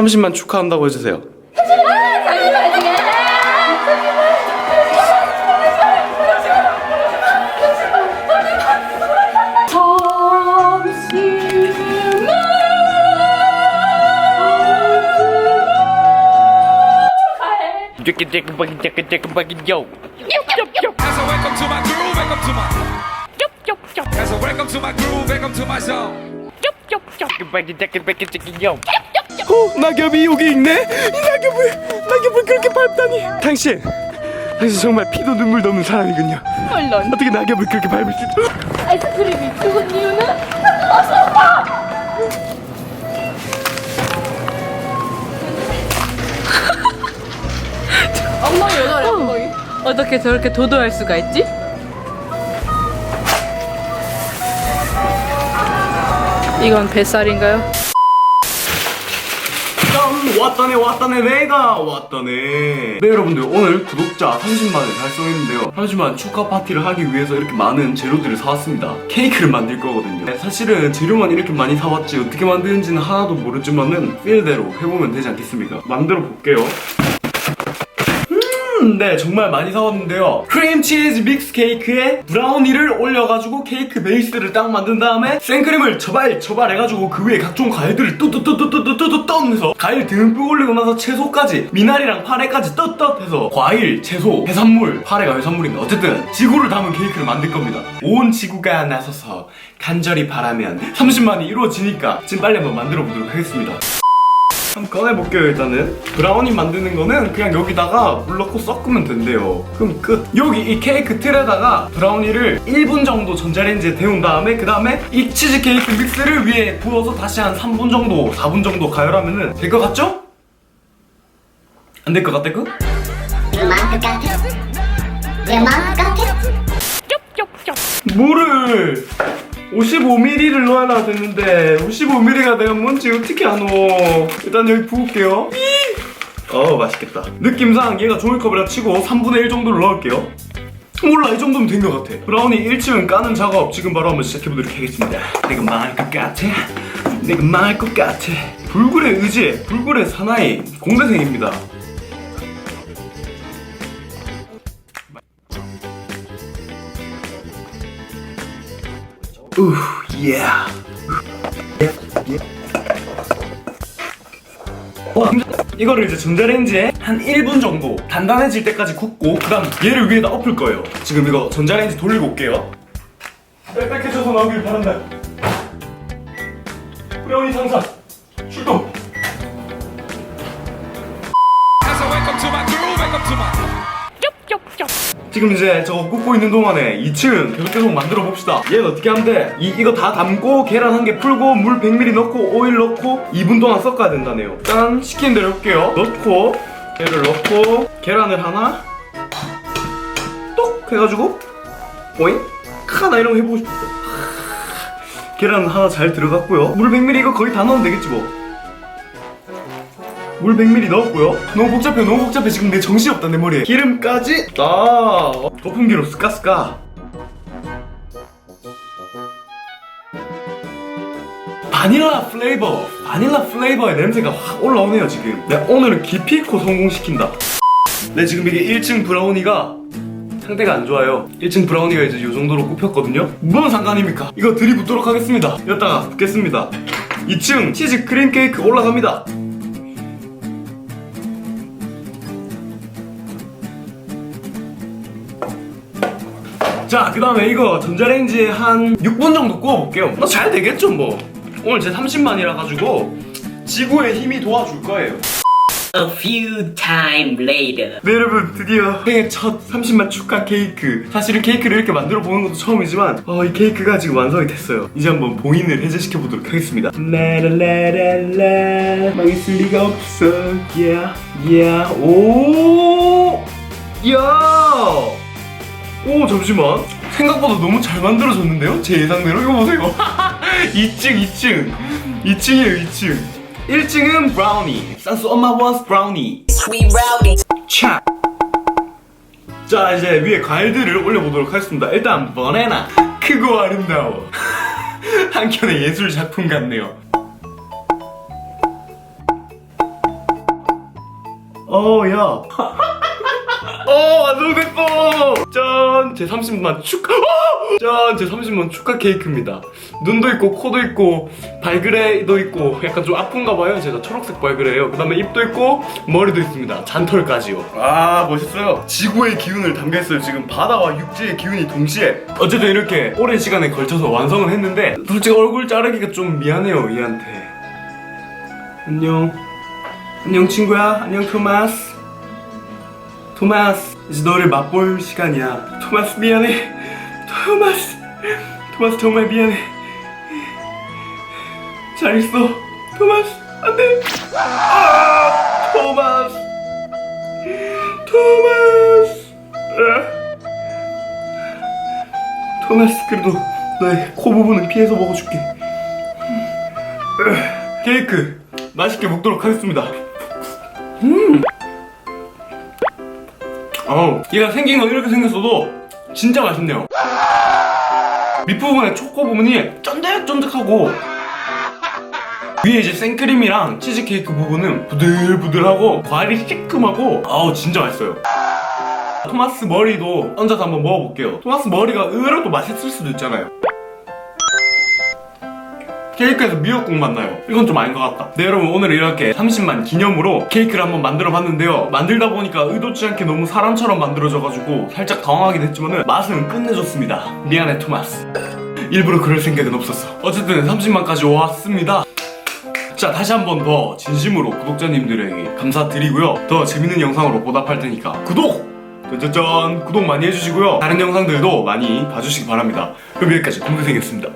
30만 축하한다고 해주세요. Zone. 어, 낙엽이 여기 있네. 이 낙엽을 낙엽을 그렇게 밟다니. 당신, 당신 정말 피도 눈물도 없는 사람이군요. 물론 어떻게 낙엽을 그렇게 밟을 수 있어? 아이스크림이 죽은 이유는 엉덩이 왜 저래 엉덩이 어떻게 저렇게 도도할 수가 있지? 이건 뱃살인가요? 짠! 왔다네 왔다네 내가 왔다네. 네 여러분들 오늘 구독자 30만을 달성했는데요. 30만 축하 파티를 하기 위해서 이렇게 많은 재료들을 사왔습니다. 케이크를 만들 거거든요. 네, 사실은 재료만 이렇게 많이 사왔지 어떻게 만드는지는 하나도 모르지만은 필대로 해보면 되지 않겠습니까? 만들어 볼게요 네, 정말 많이 사왔는데요. 크림치즈 믹스 케이크에 브라우니를 올려가지고 케이크 베이스를 딱 만든 다음에 생크림을 저발 저발 해가지고 그 위에 각종 과일들을 뚜뚜뚜뚜뚜뚜뚜 떠면서 과일 듬뿍 올리고 나서 채소까지 미나리랑 파래까지 떳떳해서 과일, 채소, 해산물, 파래가 해산물인가 어쨌든 지구를 담은 케이크를 만들 겁니다. 온 지구가 나서서 간절히 바라면 30만이 이루어지니까 지금 빨리 한번 만들어 보도록 하겠습니다. 꺼내볼게요 일단은. 브라우니 만드는 거는 그냥 여기다가 물 넣고 섞으면 된대요. 그럼 끝. 여기 이 케이크 틀에다가 브라우니를 1분 정도 전자레인지에 데운 다음에 그 다음에 이 치즈 케이크 믹스를 위에 부어서 다시 한 3분 정도 4분 정도 가열하면은 될 것 같죠? 안 될 것 같아 그? 물을 55ml를 넣어야 되는데 55ml가 내가 뭔지 어떻게 아노? 일단 여기 부을게요. 어 맛있겠다. 느낌상 얘가 종이컵이라 치고 3분의 1 정도를 넣을게요. 몰라 이 정도면 된 것 같아. 브라우니 1층 까는 작업. 지금 바로 한번 시작해보도록 하겠습니다. 내가 망할 것 같아. 내가 망할 것 같아. 불굴의 의지 불굴의 사나이. 공대생입니다 우, 예. 어, 이거를 이제 전자레인지에 한 1분 정도 단단해질 때까지 굽고 그다음 얘를 위에다 엎을 거예요. 지금 이거 전자레인지 돌리고 올게요. 빽빽해져서 나오길 바란다. 브라우니 상사 출동. 지금 이제 저거 굽고 있는 동안에 2층 계속 계속 만들어 봅시다. 얘는 어떻게 하면 돼? 이, 이거 다 담고 계란 한 개 풀고 물 100ml 넣고 오일 넣고 2분 동안 섞어야 된다네요. 일단 시키는 대로 할게요. 넣고 얘를 넣고 계란을 하나 똑 해가지고 오잉 카나 이런 거 해보고 싶어. 계란 하나 잘 들어갔고요. 물 100ml 이거 거의 다 넣으면 되겠지 뭐. 물 100ml 넣었고요. 너무 복잡해, 너무 복잡해. 지금 내 정신이 없다, 내 머리에. 기름까지, 아, 거품기로 스까스까. 바닐라 플레이버, 바닐라 플레이버의 냄새가 확 올라오네요, 지금. 내 오늘은 기필코 성공시킨다. 네, 지금 이게 1층 브라우니가 상태가 안 좋아요. 1층 브라우니가 이제 이 정도로 굽혔거든요. 뭔 상관입니까? 이거 들이붓도록 하겠습니다. 여기다가 붓겠습니다. 2층 치즈 크림 케이크 올라갑니다. 자, 그 다음에 이거 전자레인지에 한 6분 정도 구워볼게요. 뭐잘 되겠죠, 뭐. 오늘 제 30만이라 가지고 지구의 힘이 도와줄 거예요. A few time later. 네, 여러분, 드디어 생애 첫 30만 축하 케이크. 사실은 케이크를 이렇게 만들어 보는 것도 처음이지만, 어, 이 케이크가 지금 완성이 됐어요. 이제 한번 봉인을 해제시켜 보도록 하겠습니다. 라라라라라, 망했을 리가 없어. Yeah, yeah, 오! 야! 오 잠시만. 생각보다 너무 잘 만들어졌는데요? 제 예상대로? 이거 보세요. 2층 2층. 2층이에요 2층. 1층은 브라우니. 산수 엄마 원스 브라우니 Sweet rowdy. 차. 자 이제 위에 과일들을 올려보도록 하겠습니다. 일단 버나나 크고 아름다워. 한편의 예술 작품 같네요. 어, 야. 어, 완성됐어! 짠! 제 30만 축하! 어! 짠! 제 30만 축하 케이크입니다. 눈도 있고, 코도 있고, 발그레도 있고, 약간 좀 아픈가 봐요. 제가 초록색 발그레예요. 그 다음에 입도 있고, 머리도 있습니다. 잔털까지요. 아, 멋있어요. 지구의 기운을 담겼어요. 지금 바다와 육지의 기운이 동시에. 어쨌든 이렇게 오랜 시간에 걸쳐서 완성을 했는데, 솔직히 얼굴 자르기가 좀 미안해요, 얘한테. 안녕. 안녕, 친구야. 안녕, 토마스. 토마스 이제 너를 맛볼 시간이야. 토마스 미안해. 토마스 토마스 정말 미안해. 잘 있어. 토마스 안돼. 아 토마스 토마스. 토마스 그래도 너의 코 부분은 피해서 먹어줄게. 케이크 맛있게 먹도록 하겠습니다 어, 얘가 생긴 건 이렇게 생겼어도 진짜 맛있네요. 밑부분에 초코 부분이 쫀득쫀득하고 위에 이제 생크림이랑 치즈케이크 부분은 부들부들하고 과일이 시큼하고 아우 진짜 맛있어요. 토마스 머리도 얹어서 한번 먹어볼게요. 토마스 머리가 의외로 또 맛있을 수도 있잖아요. 케이크에서 미역국 맛나요. 이건 좀 아닌 것 같다. 네, 여러분 오늘 이렇게 30만 기념으로 케이크를 한번 만들어 봤는데요. 만들다 보니까 의도치 않게 너무 사람처럼 만들어져가지고 살짝 당황하긴 했지만은 맛은 끝내줬습니다. 미안해 토마스. 일부러 그럴 생각은 없었어. 어쨌든 30만까지 왔습니다. 자 다시 한 번 더 진심으로 구독자님들에게 감사드리고요. 더 재밌는 영상으로 보답할 테니까 구독! 짜자잔 구독 많이 해주시고요. 다른 영상들도 많이 봐주시기 바랍니다. 그럼 여기까지 공대생이었습니다.